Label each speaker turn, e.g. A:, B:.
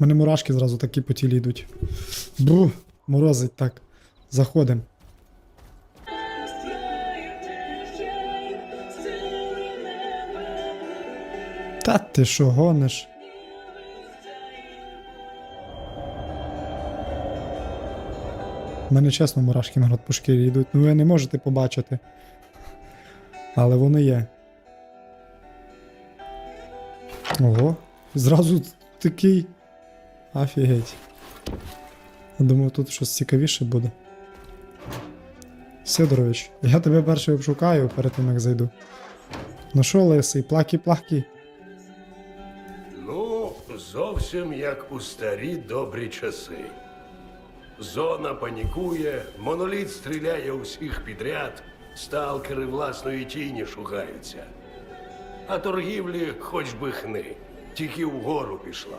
A: мене мурашки зразу такі по тілі йдуть. Бу, морозить так. Заходим. Та ти що гониш? У мене чесно мурашки народ по шкірі йдуть. Ну ви не можете побачити. Але вони є. Ого, зразу такий. Офігеть. Думаю, тут щось цікавіше буде. Сидорович, я тебе перший обшукаю перед тим, як зайду. Ну що, лисий, плакі-плакі.
B: Ну, зовсім як у старі добрі часи. Зона панікує, моноліт стріляє усіх підряд, сталкери власної тіні шугаються. А торгівлі хоч би хни, тільки вгору пішла.